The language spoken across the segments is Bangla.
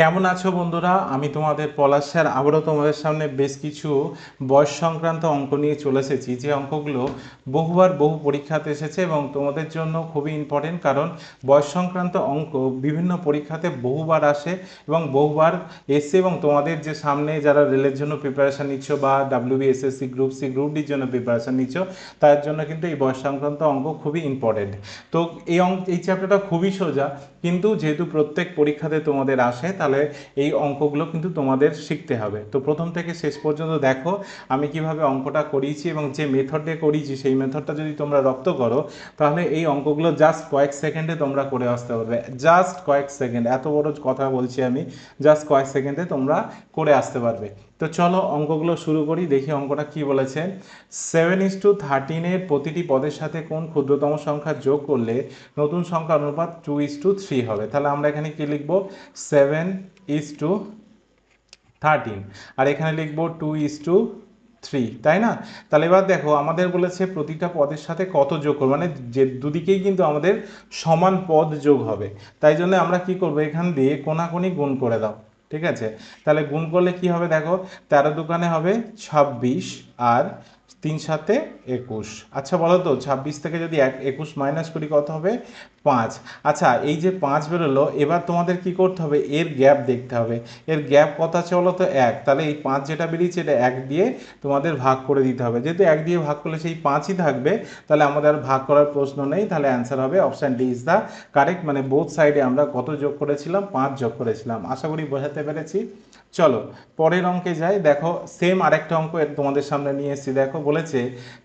কেমন আছো বন্ধুরা? আমি তোমাদের পলাশ স্যার। আবারও তোমাদের সামনে বেশ কিছু বয়স সংক্রান্ত অঙ্ক নিয়ে চলে এসেছি। যে অঙ্কগুলো বহুবার বহু পরীক্ষাতে এসেছে এবং তোমাদের জন্য খুবই ইম্পর্টেন্ট কারণ বয়স সংক্রান্ত অঙ্ক বিভিন্ন পরীক্ষাতে বহুবার আসে এবং বহুবার এসে এবং তোমাদের যে সামনে যারা রেলের জন্য প্রিপারেশান নিচ্ছ বা WB SSC group C group ডির জন্য প্রিপারেশান নিচ্ছ, তার জন্য কিন্তু এই বয়স সংক্রান্ত অঙ্ক খুবই ইম্পর্টেন্ট তো এই অঙ্ক, এই চ্যাপ্টারটা খুবই সোজা, কিন্তু যেহেতু প্রত্যেক পরীক্ষাতে তোমাদের আসে তাহলে এই অঙ্কগুলো কিন্তু তোমাদের শিখতে হবে। তো প্রথম থেকে শেষ পর্যন্ত দেখো আমি কীভাবে অঙ্কটা করিয়েছি এবং যে মেথড দিয়ে করিয়েছি সেই মেথডটা যদি তোমরা রপ্ত করো, তাহলে এই অঙ্কগুলো জাস্ট কয়েক সেকেন্ডে তোমরা করে আসতে পারবে। জাস্ট কয়েক সেকেন্ড এত বড় কথা বলছি আমি জাস্ট কয়েক সেকেন্ডে তোমরা করে আসতে পারবে। তো চলো অঙ্কগুলো শুরু করি, দেখি অঙ্কটা কি বলেছে। সেভেন ইস টু থার্টিনের প্রতিটি পদের সাথে কোন ক্ষুদ্রতম সংখ্যা যোগ করলে নতুন সংখ্যা অনুপাত টু ইস টু থ্রি হবে? তাহলে আমরা এখানে কি লিখব? সেভেন ইস টু থার্টিন আর এখানে লিখব টু ইস টু থ্রি তাই না? তাহলে এবার দেখো, আমাদের বলেছে প্রতিটা পদের সাথে কত যোগ করব? মানে যে দুদিকেই কিন্তু আমাদের সমান পদ যোগ হবে। তাই জন্য আমরা কি করব? এখান দিয়ে কোনাকুনি গুণ করে দাও। ঠিক আছে? তাহলে গুণ করলে কি হবে দেখো? তেরো দোকানে হবে ছাব্বিশ আর তিন সাথে একুশ। আচ্ছা বলো তো, ছাব্বিশ থেকে যদি এক, একুশ মাইনাস করি কত হবে? পাঁচ। আচ্ছা এই যে পাঁচ বেরোলো, এবার তোমাদের কি করতে হবে? এর গ্যাপ দেখতে হবে। এর গ্যাপ কত আছে বলো তো? এক। তাহলে এই পাঁচ যেটা বেরিয়েছে, এটা এক দিয়ে তোমাদের ভাগ করে দিতে হবে। যেহেতু এক দিয়ে ভাগ করলে সেই পাঁচই থাকবে, তাহলে আমাদের আর ভাগ করার প্রশ্ন নেই। তাহলে অ্যান্সার হবে option D is the correct মানে বোথ সাইডে আমরা কত যোগ করেছিলাম? পাঁচ যোগ করেছিলাম। আশা করি বোঝাতে পেরেছি। চলো, পরের অঙ্কে যাই। দেখো সেম আরেকটা অঙ্ক তোমাদের সামনে নিয়ে এসেছি। দেখো, বলেছে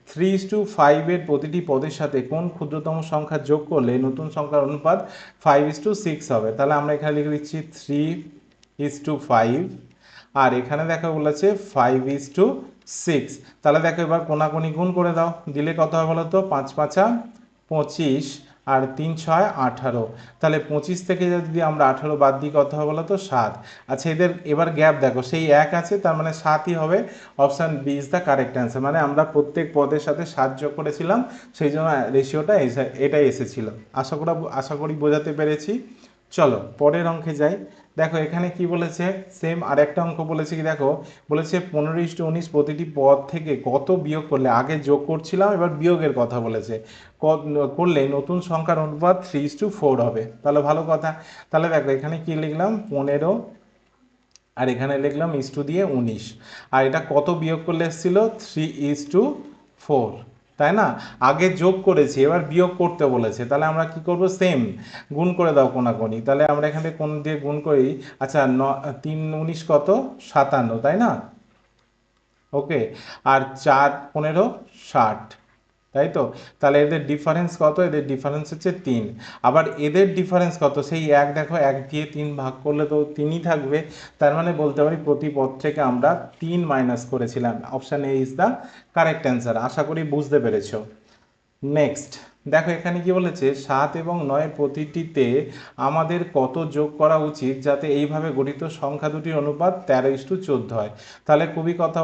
থ্রি টু ফাইভের প্রতিটি পদের সাথে কোন ক্ষুদ্রতম সংখ্যা যোগ করলে নতুন সংখ্যার অনুপাত ফাইভ ইস টু সিক্স হবে। তাহলে আমরা এখানে লিখে দিচ্ছি থ্রি ইস টু ফাইভ আর এখানে দেখো বলেছে ফাইভ ইস টু সিক্স তাহলে দেখো এবার কোনাকুনি গুণ করে দাও। দিলে কত হবে বলো তো? পাঁচ পাঁচা পঁচিশ। আর তিন ছয় আঠারো। তাহলে পঁচিশ থেকে যদি আমরা আঠারো বাদ দিই, কত হবে বলো তো সাত। আচ্ছা এদের এবার গ্যাপ দেখো, সেই এক আছে, তার মানে সাতই হবে। Option B is the correct answer মানে আমরা প্রত্যেক পদের সাথে সাত যোগ করেছিলাম, সেই জন্য রেশিওটা এটাই এসেছিল। আশা করা, আশা করি বোঝাতে পেরেছি। চলো, পরের অঙ্কে যাই। দেখো, এখানে কি বলেছে? সেম আরেকটা অঙ্ক বলেছে কি, দেখো, বলেছে পনেরো ইস্টু উনিশ প্রতিটি পদ থেকে কত বিয়োগ করলে? আগে যোগ করছিলাম, এবার বিয়োগের কথা বলেছে। করলে নতুন সংখ্যার অনুপাত থ্রি ইস টু ফোর হবে। তাহলে ভালো কথা। তাহলে দেখো, এখানে কি লিখলাম? পনেরো, আর এখানে লিখলাম ইস টু দিয়ে উনিশ। আর এটা কত বিয়োগ করলে এসেছিল? থ্রি ইস টু ফোর তাই না? আগে যোগ করেছি, এবার বিয়োগ করতে বলেছে। তাহলে আমরা কি করব? সেম গুণ করে দাও কোনাকুনি। তাহলে আমরা এখানে কোন দিয়ে গুণ করি? আচ্ছা ন, তিন উনিশ কত? সাতান্ন, তাই না? ওকে আর চার, পনেরো, ষাট। তাই তো? তাহলে এদের ডিফারেন্স কত? এদের ডিফারেন্স হচ্ছে তিন। আবার এদের ডিফারেন্স কত? সেই এক দেখো, এক দিয়ে তিন ভাগ করলে তো তিনই থাকবে। তার মানে বলতে পারি প্রতি পদ থেকে আমরা তিন মাইনাস করেছিলাম। Option A is the correct answer আশা করি বুঝতে পেরেছ। নেক্সট দেখো, এখানে কি বলেছে? সাত এবং নয় প্রতিটিতে আমাদের কত যোগ করা উচিত যাতে এইভাবে গঠিত সংখ্যা দুটির অনুপাত তেরো ইস্টু চোদ্দ হয়? তাহলে খুবই কথা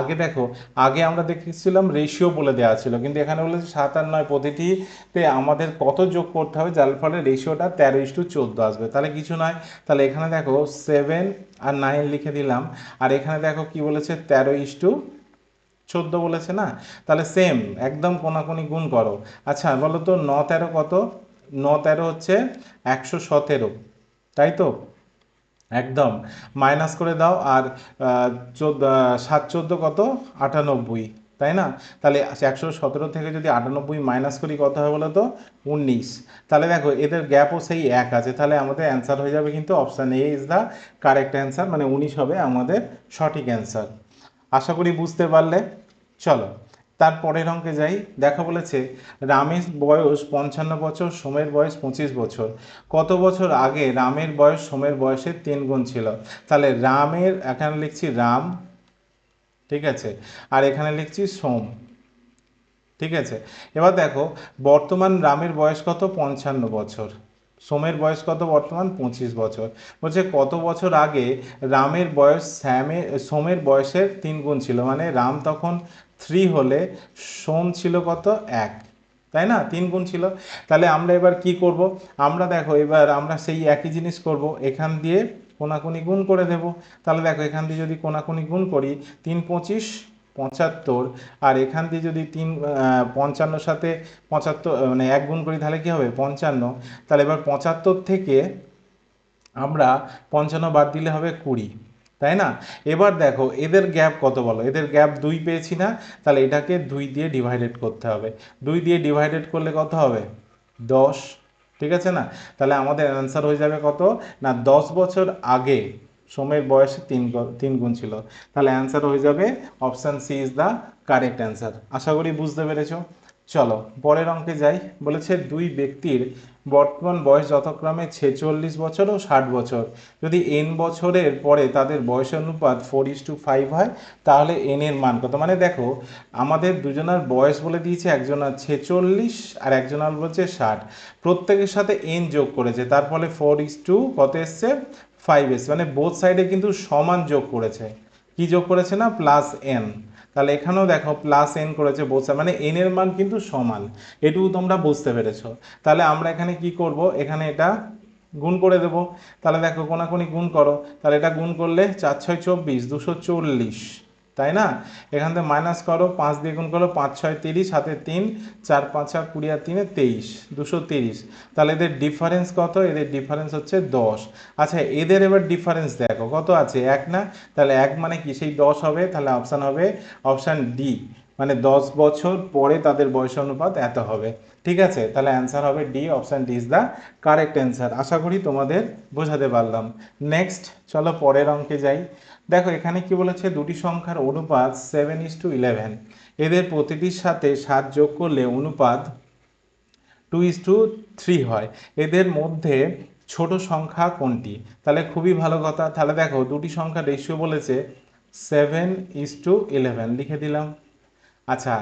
আগে দেখো, আগে আমরা দেখেছিলাম রেশিও বলে দেওয়া ছিল, কিন্তু এখানে বলেছে সাত আর নয় প্রতিটিতে আমাদের কত যোগ করতে হবে, যার ফলে রেশিওটা তেরো ইস্টু চোদ্দ আসবে। তাহলে কিছু নয়। তাহলে এখানে দেখো সেভেন আর নাইন লিখে দিলাম, আর এখানে দেখো কি বলেছে? তেরো ইস্টু চোদ্দ বলেছে না? তাহলে সেম একদম কোনাকুনি গুণ করো। আচ্ছা বলো তো ন তেরো কত? ন তেরো হচ্ছে একশো সতেরো, তাই তো? একদম মাইনাস করে দাও আর চোদ্দ সাত চোদ্দ কত? আটানব্বই, তাই না? তাহলে একশো সতেরো থেকে যদি আটানব্বই মাইনাস করি কত হয় বলো তো উনিশ। তাহলে দেখো, এদের গ্যাপও সেই এক আছে। তাহলে আমাদের অ্যান্সার হয়ে যাবে কিন্তু option A is the correct answer মানে উনিশ হবে আমাদের সঠিক অ্যান্সার আশা করি বুঝতে পারলে। চলো তারপরের অঙ্কে যাই। দেখা বলেছে, রামের বয়স পঞ্চান্ন বছর, সোমের বয়স পঁচিশ বছর। কত বছর আগে রামের বয়স, সোমের বয়সের তিন গুণ ছিল? তাহলে রামের, এখানে লিখছি রাম, ঠিক আছে? আর এখানে লিখছি সোম, ঠিক আছে? এবার দেখো, বর্তমান রামের বয়স কত? পঞ্চান্ন বছর। সোমের বয়স কত বর্তমান? পঁচিশ বছর। বলছে কত বছর আগে রামের বয়স শ্যামের সোমের বয়সের তিন গুণ ছিল। মানে রাম তখন থ্রি হলে সোম ছিল কত? এক। তাই না? তিন গুণ ছিল। তাহলে আমরা এবার কি করব? আমরা দেখো, এবার আমরা সেই একই জিনিস করব। এখান দিয়ে কোনাকুনি গুণ করে দেব। তাহলে দেখো, এখান দিয়ে যদি কোনাকুনি গুণ করি, তিন পঁচিশ পঁচাত্তর আর এখান দিয়ে যদি তিন আহ, পঞ্চান্নর সাথে পঁচাত্তর মানে এক গুণ করি তাহলে কি হবে? পঞ্চান্ন। তাহলে এবার পঁচাত্তর থেকে আমরা পঞ্চান্ন বাদ দিলে হবে কুড়ি তাই না? এবার দেখো এদের গ্যাপ কত বলো? এদের গ্যাপ দুই পেয়েছি না তাহলে এটাকে দুই দিয়ে ডিভাইডেড করতে হবে। দুই দিয়ে ডিভাইডেড করলে কত হবে? দশ ঠিক আছে না? তাহলে আমাদের অ্যান্সার হয়ে যাবে কত? না দশ বছর আগে সময়ের বয়সে তিন তিন গুণ ছিল। তাহলে অ্যান্সার হয়ে যাবে option C is the correct answer আশা করি বুঝতে পেরেছ। চলো, পরের অঙ্কে যাই। বলেছে দুই ব্যক্তির বর্তমান বয়স যথাক্রমে ছেচল্লিশ বছর ও ষাট বছর। যদি এন বছরের পরে তাদের বয়স অনুপাত ফোর ইস টু ফাইভ হয়, তাহলে এন এর মান কত? মানে দেখো, আমাদের দুজনের বয়স বলে দিয়েছে, একজনের ছেচল্লিশ আর একজনের বলছে ষাট। প্রত্যেকের সাথে এন যোগ করেছে, তার ফলে ফোর ইস টু কত এসছে? ফাইভ এস মানে বোথ সাইডে কিন্তু সমান যোগ করেছে। কি যোগ করেছে না? প্লাস এন তাহলে এখানেও দেখো প্লাস এন করেছে সাইড মানে এন এর মান কিন্তু সমান। এটুকু তোমরা বুঝতে পেরেছ। তাহলে আমরা এখানে কি করব? এখানে এটা গুণ করে দেব। তাহলে দেখো কোনাকুনি গুণ করো। তাহলে এটা গুণ করলে চার ছয় চব্বিশ, দুশো চল্লিশ। তাই না? এখান থেকে মাইনাস করো, পাঁচ দিয়ে গুণ করো পাঁচ, ছয়, তিরিশ, হাতে তিন, চার, পাঁচ আর কুড়ি আর তিনে তেইশ, দুশো তিরিশ। তাহলে এদের ডিফারেন্স কত? এদের ডিফারেন্স হচ্ছে দশ। আচ্ছা এদের এবার ডিফারেন্স দেখো, কত আছে? এক না? তাহলে এক মানে কি? সেই দশ হবে, তাহলে অপশান হবে অপশান ডি মানে দশ বছর পরে তাদের বয়স অনুপাত এত হবে। ঠিক আছে? তাহলে অ্যান্সার হবে D option D is the correct answer আশা করি তোমাদের বোঝাতে পারলাম। নেক্সট চলো পরের অঙ্কে যাই। দেখো, এখানে কি বলেছে? দুটি সংখ্যার অনুপাত সেভেন ইস টু ইলেভেন এদের প্রতিটির সাথে সাত যোগ করলে অনুপাত টু ইস টু থ্রি হয়। এদের মধ্যে ছোট সংখ্যা কোনটি? তাহলে খুবই ভালো কথা। তাহলে দেখো, দুটি সংখ্যা রেশিও বলেছে সেভেন ইস টু ইলেভেন লিখে দিলাম। আচ্ছা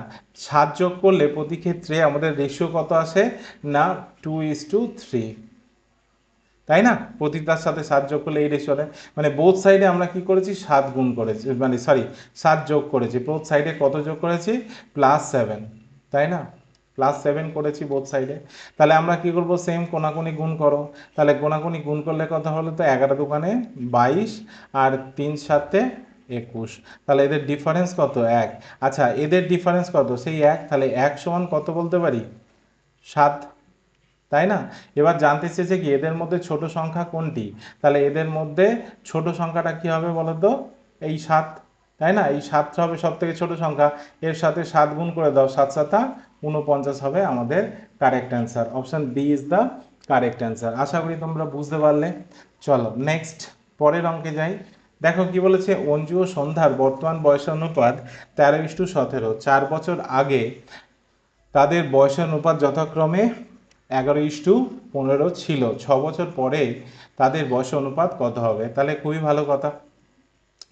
সাত যোগ করলে প্রতি ক্ষেত্রে আমাদের রেশিও কত আসে? না টু ইস টু থ্রি তাই না? প্রতিটার সাথে সাত যোগ করলে এই রেশিওটা মানে বোথ সাইডে আমরা কি করেছি? সাত গুণ করেছি। মানে সরি সাত যোগ করেছি। বোথ সাইডে কত যোগ করেছি? প্লাস সেভেন তাই না? প্লাস সেভেন করেছি বোথ সাইডে তাহলে আমরা কি করব? সেম কোনাকুনি গুণ করো। তাহলে কোনাকুনি গুণ করলে কথা হলো? তো এগারো দোকানে বাইশ। আর তিন সাতে একুশ। তাহলে এদের ডিফারেন্স কত? এক। আচ্ছা এদের ডিফারেন্স কত? সেই এক, তাহলে এক সমান কত বলতে পারি? সাত। তাই না? এবার জানতে চেয়েছে কি, এদের মধ্যে ছোট সংখ্যা কোনটি? তাহলে এদের মধ্যে ছোট সংখ্যাটা কি হবে বলো তো এই সাত। তাই না? এই সাতটা হবে সব থেকে ছোট সংখ্যা। এর সাথে সাত গুণ করে দাও, সাত সাতা উনপঞ্চাশ হবে আমাদের correct answer option B is the correct answer আশা করি তোমরা বুঝতে পারলে। চলো নেক্সট পরের অঙ্কে যাই। দেখো কি বলেছে? অঞ্জু ও সন্ধ্যার বর্তমান বয়স অনুপাত তেরো ইস্টু সতেরো। চার বছর আগে তাদের বয়সের অনুপাত যথাক্রমে এগারো ইস্টু পনেরো ছিল। ছ বছর পরে তাদের বয়স অনুপাত কত হবে? তাহলে খুবই ভালো কথা।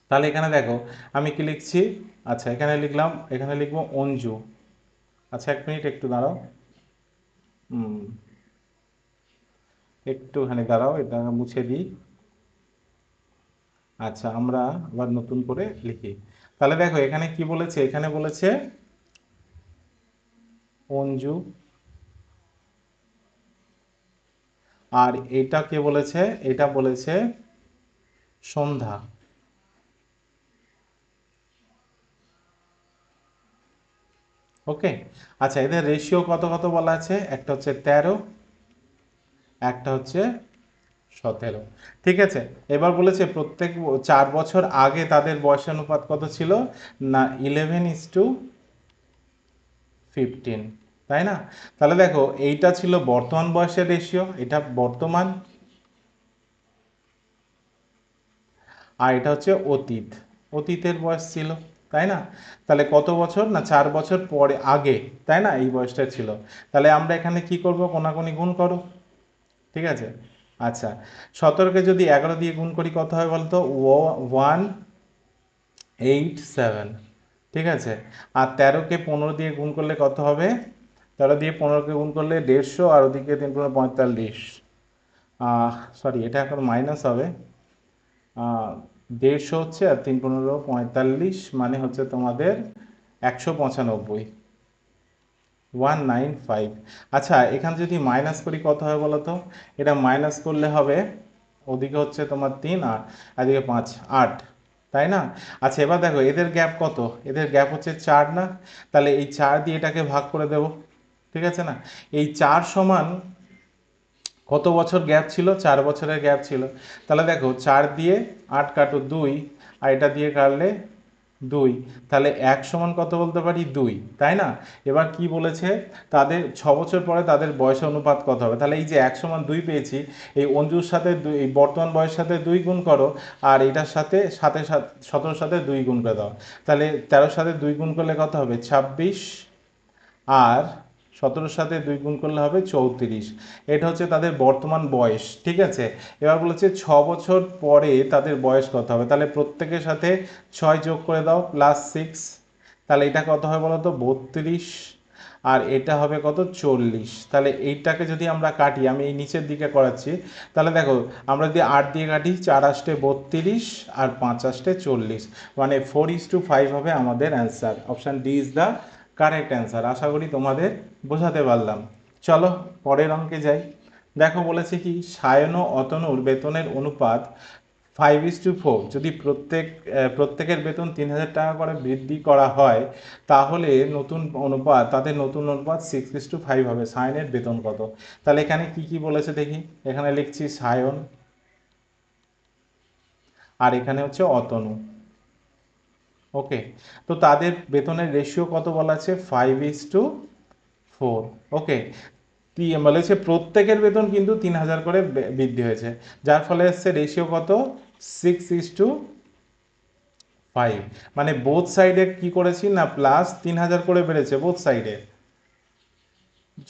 তাহলে এখানে দেখো, আমি কি লিখছি? আচ্ছা এখানে লিখলাম, এখানে লিখব অঞ্জু। আচ্ছা এক মিনিট, একটু দাঁড়াও। হুম। একটুখানি দাঁড়াও, এটা মুছে দিই। আচ্ছা আমরা আবার নতুন করে লিখি। তাহলে দেখো, এখানে কি বলেছে? এখানে বলেছে, অঞ্জু। আর এটা কে বলেছে? এটা বলেছে সন্ধ্যা। ওকে? আচ্ছা এদের রেশিও কত কত বলা আছে? একটা হচ্ছে তেরো, একটা হচ্ছে সতেরো। ঠিক আছে? এবার বলেছে প্রত্যেক চার বছর আগে তাদের বয়স অনুপাত কত ছিল? না ইলেভেন ইস টু ফিফটিন তাই না? তাহলে দেখো, এইটা ছিল বর্তমান বয়সের রেশিও এটা বর্তমান আর এটা হচ্ছে অতীত। অতীতের বয়স ছিল, তাই না? তাহলে কত বছর? না, চার বছর পরে, আগে, তাই না? এই বয়সটা ছিল। তাহলে আমরা এখানে কি করব? কোনাকুনি গুণ করো। ঠিক আছে? আচ্ছা সতেরোকে যদি এগারো দিয়ে গুণ করি কত হয় বলতো? ওয়ান, এইট, সেভেন, ঠিক আছে? আর তেরোকে পনেরো দিয়ে গুণ করলে কত হবে? তেরো দিয়ে পনেরোকে গুণ করলে দেড়শো, আর ওদিকে তিন পনেরো পঁয়তাল্লিশ। সরি এটা এখন মাইনাস হবে। দেড়শো হচ্ছে আর তিন পনেরো পঁয়তাল্লিশ মানে হচ্ছে তোমাদের একশো পঁচানব্বই। ওয়ান নাইন ফাইভ আচ্ছা এখানে যদি মাইনাস করি কত হবে বলো তো? এটা মাইনাস করলে হবে, ওদিকে হচ্ছে তোমার তিন আর এদিকে পাঁচ, আট, তাই না? আচ্ছা এবার দেখো, এদের গ্যাপ কত? এদের গ্যাপ হচ্ছে চার না? তাহলে এই চার দিয়ে এটাকে ভাগ করে দেব, ঠিক আছে না? এই চার সমান কত বছর গ্যাপ ছিল? চার বছরের গ্যাপ ছিল। তাহলে দেখো, চার দিয়ে আট কাটো দুই, আর এটা দিয়ে কাটলে দুই। তাহলে এক সমান কত বলতে পারি? দুই, তাই না? এবার কি বলেছে? তাদের ছ বছর পরে তাদের বয়স অনুপাত কত হবে? তাহলে এই যে এক সমান দুই পেয়েছি, এই অঞ্জুর সাথে দুই, এই বর্তমান বয়সের সাথে দুই গুণ করো, আর এটার সাথে সাথে, সতেরোর সাথে দুই গুণ করে দাও। তাহলে তেরোর সাথে দুই গুণ করলে কত হবে? ছাব্বিশ। আর সতেরোর সাথে দুই গুণ করলে হবে চৌত্রিশ। এটা হচ্ছে তাদের বর্তমান বয়স, ঠিক আছে? এবার বলেছে ছ বছর পরে তাদের বয়স কত হবে? তাহলে প্রত্যেকের সাথে ছয় যোগ করে দাও প্লাস সিক্স তাহলে এটা কত হবে বলো তো? বত্রিশ। আর এটা হবে কত? চল্লিশ। তাহলে এইটাকে যদি আমরা কাটি, আমি এই নিচের দিকে করাচ্ছি, তাহলে দেখো, আমরা যদি আট দিয়ে কাটি, চার আসটে বত্রিশ আর পাঁচ আসটে চল্লিশ। মানে ফোর ইস টু ফাইভ হবে আমাদের answer option D is the correct answer আশা করি তোমাদের বোঝাতে পারলাম। চলো, পরের অঙ্কে যাই। দেখো, বলেছে কি, সায়ন ও অতনুর বেতনের অনুপাত ফাইভ ইস টু ফোর যদি প্রত্যেক প্রত্যেকের বেতন তিন হাজার টাকা করে বৃদ্ধি করা হয়, তাহলে নতুন অনুপাত, তাদের নতুন অনুপাত সিক্স ইস টু ফাইভ হবে, সায়নের বেতন কত? তাহলে এখানে কি কি বলেছে দেখি? এখানে লিখছি সায়ন, আর এখানে হচ্ছে অতনু। ওকে, তো তাদের বেতনের রেশিও কত বলা আছে? Five is to four okay. বলেছে প্রত্যেকের বেতন কিন্তু তিন হাজার করে বৃদ্ধি হয়েছে। যার ফলে এসছে রেশিও কত? সিক্স ইস টু ফাইভ মানে বোথ সাইডে কি করেছি না প্লাস তিন হাজার করে বেড়েছে বোথ সাইডে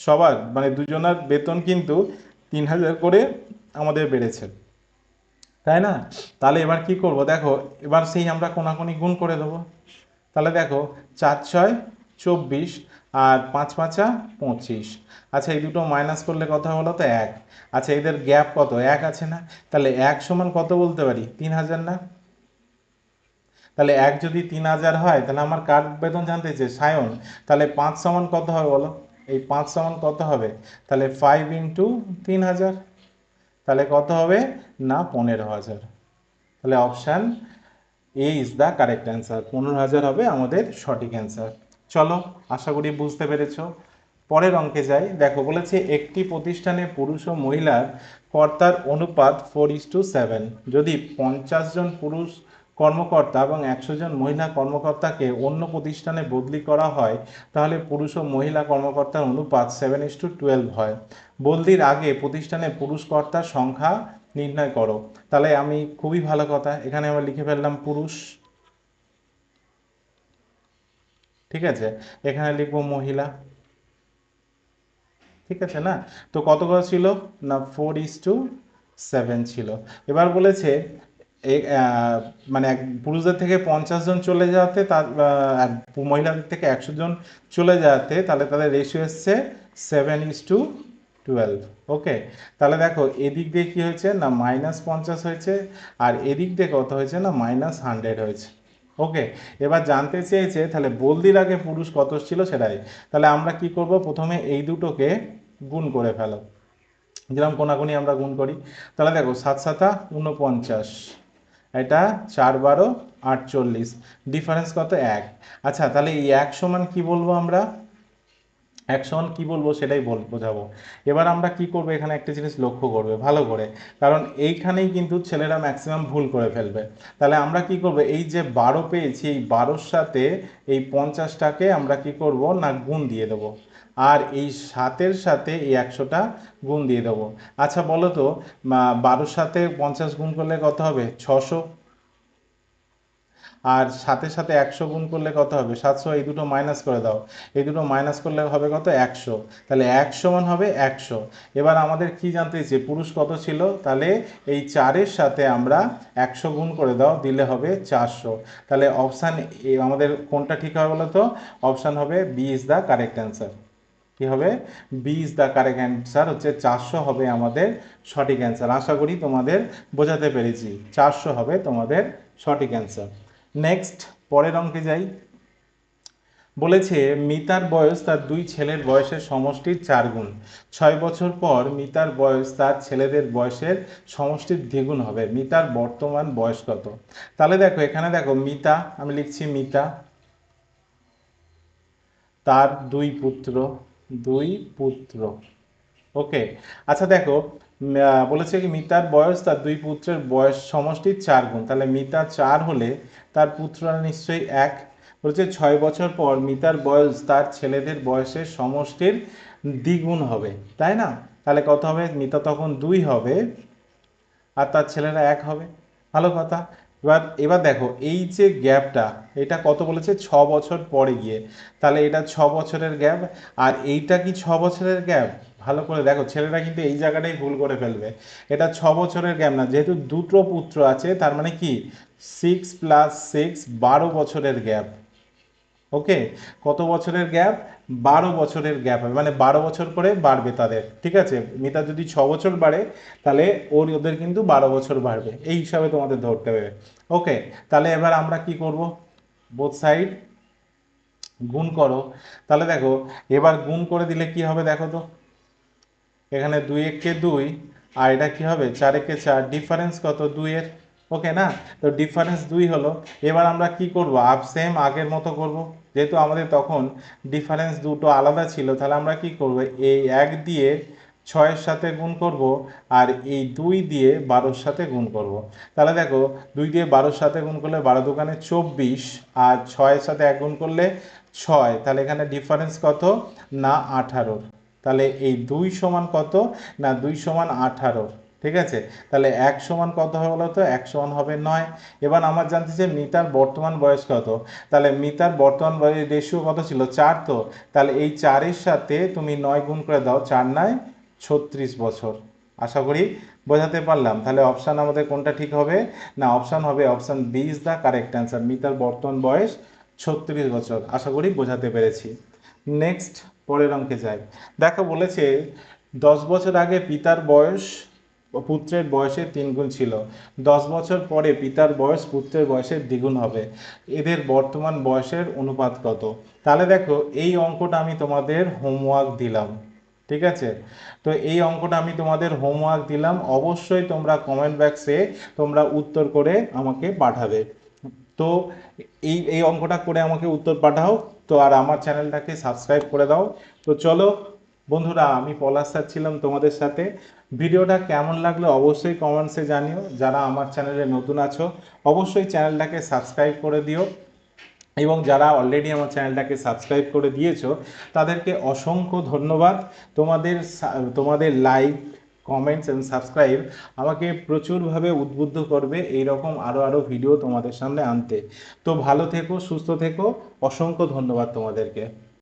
সবার মানে দুজনের বেতন কিন্তু তিন হাজার করে আমাদের বেড়েছে। তাই না? তাহলে এবার কি করব? দেখো, এবার সেই আমরা কোনাকুনি গুণ করে দেবো। তাহলে দেখো, চার ছয় চব্বিশ আর পাঁচ পাঁচা পঁচিশ। আচ্ছা এই দুটো মাইনাস করলে কত হলো তো? এক। আচ্ছা এদের গ্যাপ কত? এক আছে না? তাহলে এক সমান কত বলতে পারি? তিন হাজার না? তাহলে এক যদি তিন হাজার হয়, তাহলে আমার কার বেতন জানতে চাই সায়ন। তাহলে পাঁচ সমান কত হবে বলো? এই পাঁচ সমান কত হবে? তাহলে ফাইভ ইন্টু তিন হাজার। তাহলে কত হবে? না, পনেরো হাজার। তাহলে option A is the correct answer পনেরো হাজার হবে আমাদের সঠিক অ্যান্সার চলো, আশা করি বুঝতে পেরেছ। পরের অঙ্কে যাই। দেখো, বলেছে একটি প্রতিষ্ঠানে পুরুষ ও মহিলার কর্তার অনুপাত ফোর ইস টু সেভেন যদি পঞ্চাশ জন পুরুষ কর্মকর্তা এবং একশো জন মহিলা কর্মকর্তাকে অন্য প্রতিষ্ঠানে বদলি করা হয়, তাহলে পুরুষ ও মহিলা কর্মকর্তার অনুপাত সেভেন ইস টু টুয়েলভ হয়। বদলির আগে প্রতিষ্ঠানে পুরুষ কর্তার সংখ্যা নির্ণয় করো। তাহলে আমি খুবই ভালো কথা, এখানে আমরা লিখে ফেললাম পুরুষ। ঠিক আছে? এখানে লিখব মহিলা। ঠিক আছে না? তো কত ছিল? না ফোর ইস টু সেভেন ছিল। এবার বলেছে এ- আহ, মানে পুরুষদের থেকে পঞ্চাশ জন চলে যাওয়াতে তার মহিলাদের থেকে একশো জন চলে যাওয়াতে তাহলে তাদের রেশিও এসছে seven is to twelve okay তাহলে দেখো এদিক দিয়ে কী হয়েছে? না মাইনাস পঞ্চাশ হয়েছে আর এদিক দিয়ে কত হয়েছে? না মাইনাস হান্ড্রেড হয়েছে ওকে এবার জানতে চেয়েছে তাহলে বলদির আগে পুরুষ কত ছিল সেটাই। তাহলে আমরা কি করব? প্রথমে এই দুটোকে গুণ করে ফেলো। যেরকম কোনাকুনি আমরা গুণ করি। তাহলে দেখো সাত সাতা উনপঞ্চাশ। এটা চার বারো আটচল্লিশ। ডিফারেন্স কত? এক। আচ্ছা তাহলে এই এক সমান কি বলব আমরা? এক সমান কি বলব সেটাই বল বোঝাবো। এবার আমরা কি করব? এখানে একটা জিনিস লক্ষ্য করবে, ভালো করে। কারণ এইখানেই কিন্তু ছেলেরা ম্যাক্সিমাম ভুল করে ফেলবে। তাহলে আমরা কি করব? এই যে বারো পেয়েছি, এই বারোর সাথে এই পঞ্চাশটাকে আমরা কি করব? না, গুণ দিয়ে দেবো। আর এই সাতের সাথে এই একশোটা গুণ দিয়ে দেবো। আচ্ছা বলো তো বারোর সাথে পঞ্চাশ গুণ করলে কত হবে? ছশো। আর সাথে সাথে একশো গুণ করলে কত হবে? সাতশো, এই দুটো মাইনাস করে দাও। এই দুটো মাইনাস করলে হবে কত? একশো। তাহলে এক সমান হবে একশো। এবার আমাদের কি জানতে চাইছে পুরুষ কত ছিল? তাহলে এই চারের সাথে আমরা একশো গুণ করে দাও, দিলে হবে চারশো। তাহলে অপশান আমাদের কোনটা ঠিক হবে বলো তো? অপশান হবে B is the correct answer কি হবে? B is the correct answer হচ্ছে চারশো হবে আমাদের সঠিক অ্যান্সার আশা করি তোমাদের বোঝাতে পেরেছি। চারশো হবে তোমাদের সঠিক অ্যান্সার নেক্সট পরের অঙ্কে যাই। বলেছে, মিতার বয়স তার দুই ছেলের বয়সের সমষ্টির চার গুণ। ছয় বছর পর মিতার বয়স তার ছেলেদের বয়সের সমষ্টির দ্বিগুণ হবে। মিতার বর্তমান বয়স কত? তাহলে দেখো, এখানে দেখো, মিতা, আমি লিখছি মিতা। তার দুই পুত্র। দুই পুত্র। ওকে আচ্ছা দেখো বলেছে কি মিতার বয়স তার দুই পুত্রের বয়স সমষ্টির চার গুণ। তাহলে মিতা চার হলে তার পুত্ররা নিশ্চয়ই এক। বলছে ছয় বছর পর মিতার বয়স তার ছেলেদের বয়সের সমষ্টির দ্বিগুণ হবে, তাই না? তাহলে কত হবে? মিতা তখন দুই হবে, আর তার ছেলেরা এক হবে। ভালো কথা। এবার এবার দেখো, এই যে গ্যাপটা, এটা কত বলেছে? ছ বছর পরে গিয়ে। তাহলে এটা ছ বছরের গ্যাপ, আর এইটা কি ছ বছরের গ্যাপ? ভালো করে দেখো, ছেলেরা কিন্তু এই জায়গাটাই ভুল করে ফেলবে। এটা ছ বছরের গ্যাপ না, যেহেতু দুটো পুত্র আছে, তার মানে কি? সিক্স প্লাস সিক্স বারো বছরের গ্যাপ। ওকে? কত বছরের গ্যাপ? বারো বছরের গ্যাপ হবে। মানে বারো বছর করে বাড়বে তাদের, ঠিক আছে? মিতা যদি ছ বছর বাড়ে, তাহলে ওর, ওদের কিন্তু বারো বছর বাড়বে। এই হিসাবে তোমাদের ধরতে হবে। ওকে? তাহলে এবার আমরা কি করব? বোথ সাইড গুণ করো। তাহলে দেখো, এবার গুণ করে দিলে কি হবে দেখো তো? এখানে দুই একে দুই, আর এটা কি হবে? চার একে চার। ডিফারেন্স কত? দুইয়ের। ওকে না? তো ডিফারেন্স দুই হলো, এবার আমরা কি করব? আপ সেম আগের মতো করব। যেহেতু আমাদের তখন ডিফারেন্স দুটো আলাদা ছিল, তাহলে আমরা কি করব? এই এক দিয়ে ছয়ের সাথে গুণ করব, আর এই দুই দিয়ে বারোর সাথে গুণ করব। তাহলে দেখো, দুই দিয়ে বারোর সাথে গুণ করলে বারো দোকানে চব্বিশ, আর ছয়ের সাথে এক গুণ করলে ছয়। তাহলে এখানে ডিফারেন্স কত? না আঠারো তাহলে এই দুই সমান কত? না, দুই সমান আঠারো ঠিক আছে? তাহলে এক সমান কত হবে বলো তো? এক সমান হবে নয়। এবার আমার জানতে চাই মিতার বর্তমান বয়স কত? তাহলে মিতার বর্তমান বয়স রেশিও কত ছিল? চার তো। তাহলে এই চারের সাথে তুমি নয় গুণ করে দাও, চার নয়, ছত্রিশ বছর। আশা করি বোঝাতে পারলাম। তাহলে অপশান আমাদের কোনটা ঠিক হবে? না অপশান হবে option B is the correct answer মিতার বর্তমান বয়স ছত্রিশ বছর। আশা করি বোঝাতে পেরেছি। নেক্সট পরের অঙ্কে যাই। দেখো বলেছে, দশ বছর আগে পিতার বয়স পুত্রের বয়সের তিন গুণ ছিল। দশ বছর পরে পিতার বয়স পুত্রের বয়সের দ্বিগুণ হবে। এদের বর্তমান বয়সের অনুপাত কত? তাহলে দেখো, এই অঙ্কটা আমি তোমাদের হোমওয়ার্ক দিলাম। ঠিক আছে? তো এই অঙ্কটা আমি তোমাদের হোমওয়ার্ক দিলাম। অবশ্যই তোমরা কমেন্ট বক্সে তোমরা উত্তর করে আমাকে পাঠাবে। তো এই এই অঙ্কটা করে আমাকে উত্তর পাঠাও। তো আর আমার চ্যানেলটাকে সাবস্ক্রাইব করে দাও। তো চলো বন্ধুরা, আমি পলাশ স্যার ছিলাম তোমাদের সাথে। ভিডিওটা কেমন লাগল অবশ্যই কমেন্টসে জানিও। যারা আমার চ্যানেলে নতুন আছো, অবশ্যই চ্যানেলটাকে সাবস্ক্রাইব করে দিও। এবং যারা অলরেডি আমার চ্যানেলটাকে সাবস্ক্রাইব করে দিয়েছ, তাদেরকে অসংখ্য ধন্যবাদ। তোমাদের তোমাদের লাইক কমেন্টস এবং সাবস্ক্রাইব আমাকে প্রচুরভাবে উদ্বুদ্ধ করবে এই রকম আরও আরও ভিডিও তোমাদের সামনে আনতে। তো ভালো থেকো, সুস্থ থেকো। অসংখ্য ধন্যবাদ তোমাদেরকে।